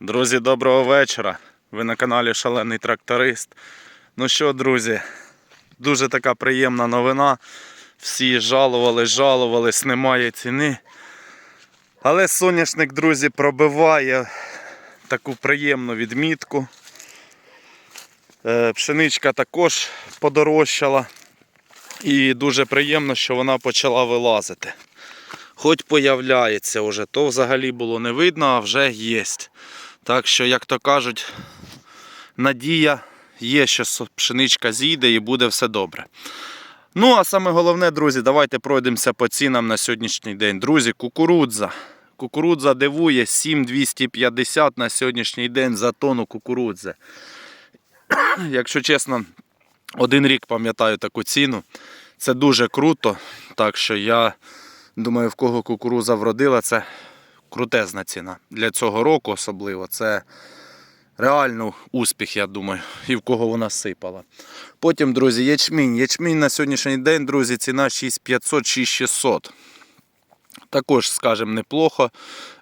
Друзі, доброго вечора. Ви на каналі Шалений Тракторист. Ну що, друзі, дуже така приємна новина. Всі жалувались, жалувались, немає ціни. Але соняшник, друзі, пробиває таку приємну відмітку. Е, Пшеничка також подорожчала. І дуже приємно, що вона почала вилазити. Хоч появляється вже, то взагалі було не видно, а вже є. Так що, як то кажуть, надія є, що пшеничка зійде і буде все добре. Ну, а саме головне, друзі, давайте пройдемося по цінам на сьогоднішній день. Друзі, кукурудза. Кукурудза дивує 7,250 на сьогоднішній день за тонну кукурудзи. Якщо чесно, один рік пам'ятаю таку ціну. Це дуже круто. Так що я думаю, в кого кукуруза вродила, це крутезна ціна. Для цього року особливо. Це реально успіх, я думаю, і в кого вона сипала. Потім, друзі, ячмінь. Ячмінь на сьогоднішній день, друзі, ціна 6500 6600. Також, скажімо, неплохо.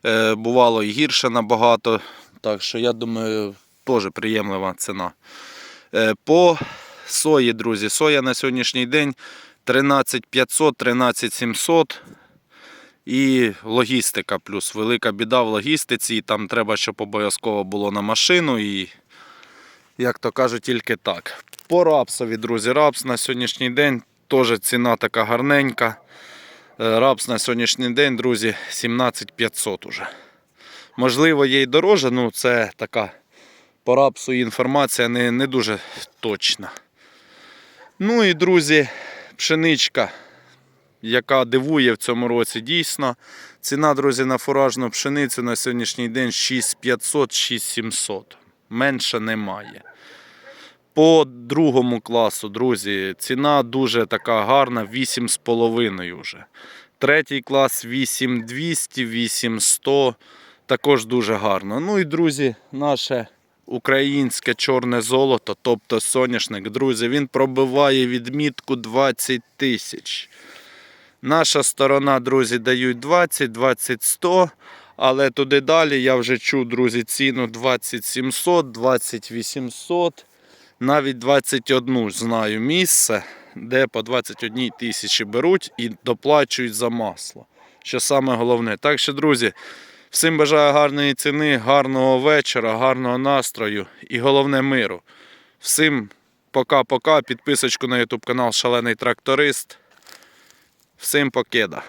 Е, бувало і гірше набагато. Так що, я думаю, теж приємлива ціна. Е, По сої, друзі, соя на сьогоднішній день 13500, 13700. І логістика плюс велика біда в логістиці. І там треба, щоб обов'язково було на машину. І, як то кажуть, тільки так. По рапсові, друзі, рапс на сьогоднішній день теж ціна така гарненька. Е, Рапс на сьогоднішній день, друзі, 17500 уже. Можливо, є й дороже, ну це така по рапсу інформація не, не дуже точна. Ну і, друзі, пшеничка, яка дивує в цьому році дійсно. Ціна, друзі, на фуражну пшеницю на сьогоднішній день 6500 6700. Менше немає. По другому класу, друзі, ціна дуже така гарна, 8,5 вже. Третій клас 8200, 8100. Також дуже гарно. Ну і, друзі, наше українське чорне золото, тобто соняшник, друзі, він пробиває відмітку 20 тисяч. Наша сторона, друзі, дають 20, 20 100. Але туди далі я вже чув, друзі, ціну 2700, 2800, навіть 21 знаю місце, де по 21 тисячі беруть і доплачують за масло. Що саме головне. Так що, друзі, всім бажаю гарної ціни, гарного вечора, гарного настрою і головне миру. Всім пока-пока. Підписочку на YouTube канал Шалений Тракторист. Всім покеда.